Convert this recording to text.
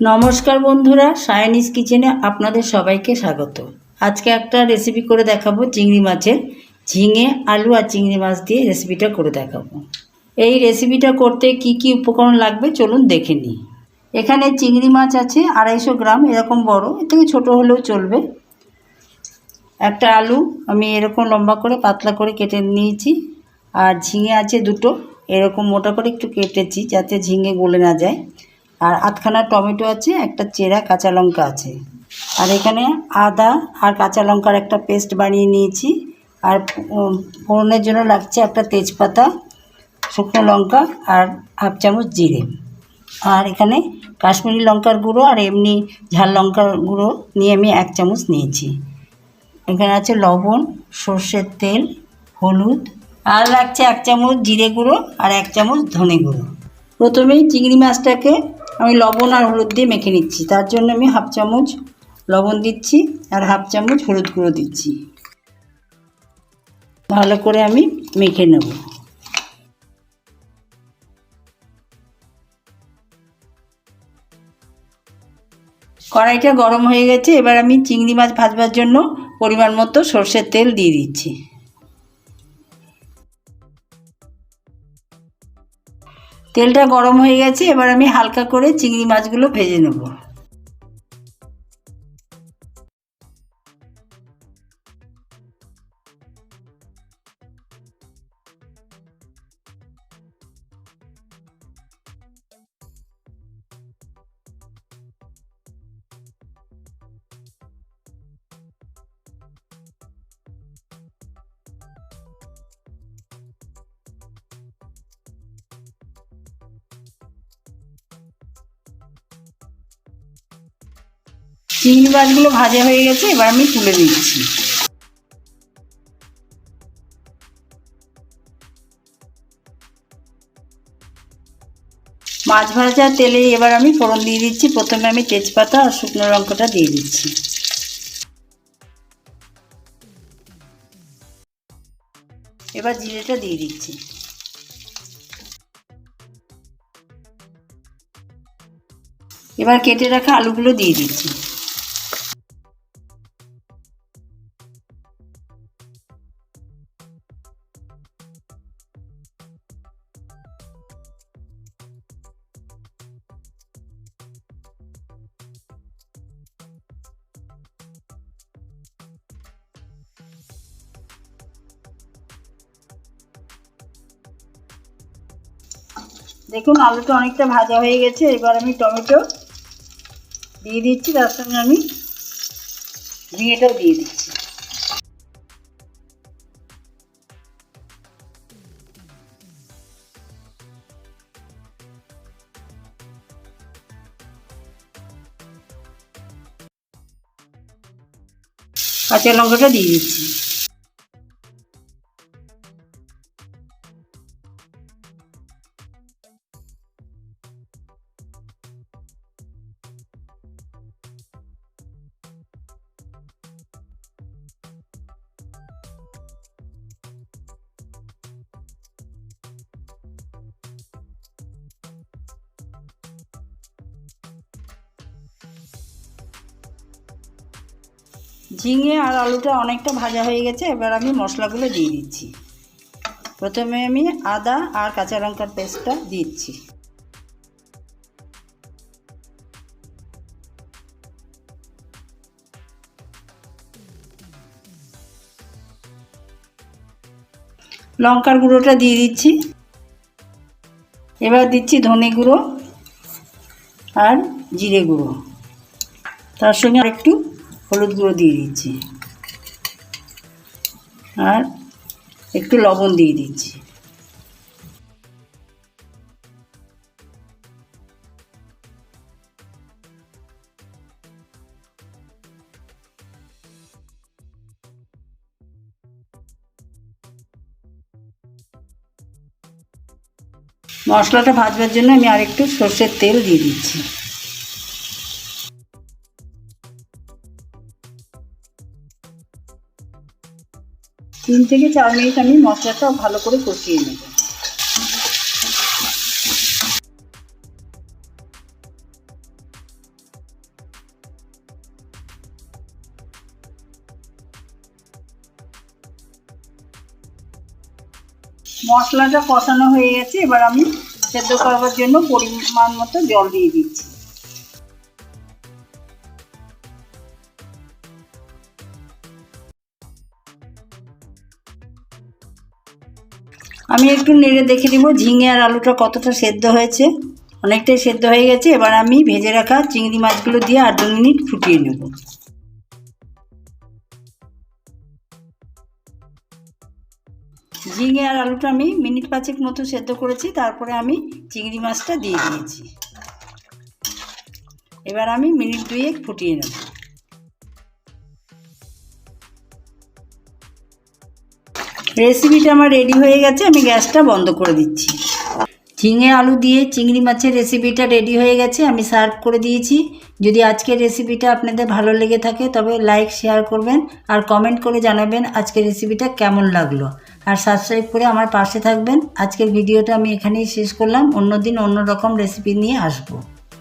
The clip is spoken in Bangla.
নমস্কার বন্ধুরা সায়নিস কিচেনে আপনাদের সবাইকে স্বাগত। আজকে একটা রেসিপি করে দেখাবো চিংড়ি মাছের। ঝিঙে, আলু আর চিংড়ি মাছ দিয়ে রেসিপিটা করে দেখাবো। এই রেসিপিটা করতে কি কি উপকরণ লাগবে চলুন দেখে নিই। এখানে চিংড়ি মাছ আছে আড়াইশো গ্রাম, এরকম বড়। এর থেকে ছোটো হলেও চলবে। একটা আলু, আমি এরকম লম্বা করে পাতলা করে কেটে নিয়েছি। আর ঝিঙে আছে দুটো, এরকম মোটা করে একটু কেটেছি যাতে ঝিঙে গলে না যায়। আর আধখানা টমেটো আছে, একটা চেরা কাঁচা লঙ্কা আছে। আর এখানে আদা আর কাঁচা লঙ্কার একটা পেস্ট বানিয়ে নিয়েছি। আর ফোড়নের জন্য লাগছে একটা তেজপাতা, শুকনো লঙ্কা আর হাফ চামচ জিরে। আর এখানে কাশ্মীরি লঙ্কার গুঁড়ো আর এমনি ঝাল লঙ্কার গুঁড়ো নিয়ে আমি এক চামচ নিয়েছি। এখানে আছে লবণ, সর্ষের তেল, হলুদ আর লাগছে এক চামচ জিরে গুঁড়ো আর এক চামচ ধনে গুঁড়ো। প্রথমেই চিংড়ি মাছটাকে আমি লবণ আর হলুদ দিয়ে মেখে নিচ্ছি। তার জন্য আমি হাফ চামচ লবণ দিচ্ছি আর হাফ চামচ হলুদ গুঁড়ো দিচ্ছি। ভালো করে আমি মেখে নেব। কড়াইটা গরম হয়ে গেছে। এবার আমি চিংড়ি মাছ ভাজবার জন্য পরিমাণ মতো সর্ষের তেল দিয়ে দিচ্ছি। তেলটা গরম হয়ে গেছে এবার আমি হালকা করে চিংড়ি মাছগুলো ভেজে নেব। চিংড়ি মাছগুলো ভাজা হয়ে গেছে, এবার আমি তুলে দিচ্ছি মাছ ভাজা তেলে এবার আমি ফোড়ন দিয়ে দিচ্ছি। প্রথমে আমি তেজপাতা আর শুকনো লঙ্কাটা দিয়ে দিচ্ছি। এবার জিরেটা দিয়ে দিচ্ছি। এবার কেটে রাখা আলুগুলো দিয়ে দিচ্ছি। দেখুন, আলুটা অনেকটা ভাজা হয়ে গেছে। এবার আমি টমেটো দিয়ে দিচ্ছি, তার সঙ্গে আমি ঝিঙেটাও দিয়ে দিচ্ছি। কাঁচা লঙ্কাটা দিয়ে দিচ্ছি। ঝিঙে আর আলুটা অনেকটা ভাজা হয়ে গেছে, এবার আমি মশলাগুলো দিয়ে দিচ্ছি। প্রথমে আমি আদা আর কাঁচা লঙ্কার পেস্টটা দিচ্ছি। লঙ্কার গুঁড়োটা দিয়ে দিচ্ছি। এবার দিচ্ছি ধনে গুঁড়ো আর জিরে গুঁড়ো। তার সঙ্গে একটু হলুদ গুঁড়ো দিয়ে দিচ্ছি। আর একটু লবণ দিয়ে দিচ্ছি। মশলাটা ভাজবার জন্য আমি আরেকটু সর্ষের তেল দিয়ে দিচ্ছি। তিন থেকে চার মিনিট আমি মশলাটা ভালো করে কষিয়ে নেব। মশলাটা কষানো হয়ে গেছে, এবার আমি সেদ্ধ করবার জন্য পরিমাণ মতো জল দিয়ে দিচ্ছি। আমি একটু নেড়ে দেখে দিব ঝিঙে আর আলুটা কতটা সেদ্ধ হয়েছে। অনেকটাই সেদ্ধ হয়ে গেছে, এবার আমি ভেজে রাখা চিংড়ি মাছগুলো দিয়ে আট দু মিনিট ফুটিয়ে নেব। ঝিঙে আর আলুটা আমি মিনিট পাঁচেক মতো সেদ্ধ করেছি, তারপরে আমি চিংড়ি মাছটা দিয়ে দিয়েছি। এবার আমি মিনিট দুয়েক ফুটিয়ে নেব। রেসিপিটা আমার রেডি হয়ে গেছে, আমি গ্যাসটা বন্ধ করে দিচ্ছি। ঝিঙে আলু দিয়ে চিংড়ি মাছের রেসিপিটা রেডি হয়ে গেছে, আমি সার্ভ করে দিয়েছি। যদি আজকের রেসিপিটা আপনাদের ভালো লেগে থাকে, তবে লাইক শেয়ার করবেন আর কমেন্ট করে জানাবেন আজকের রেসিপিটা কেমন লাগল। আর সাবস্ক্রাইব করে আমার পাশে থাকবেন। আজকের ভিডিওটা আমি এখানেই শেষ করলাম। অন্যদিন অন্য রকম রেসিপি নিয়ে আসব।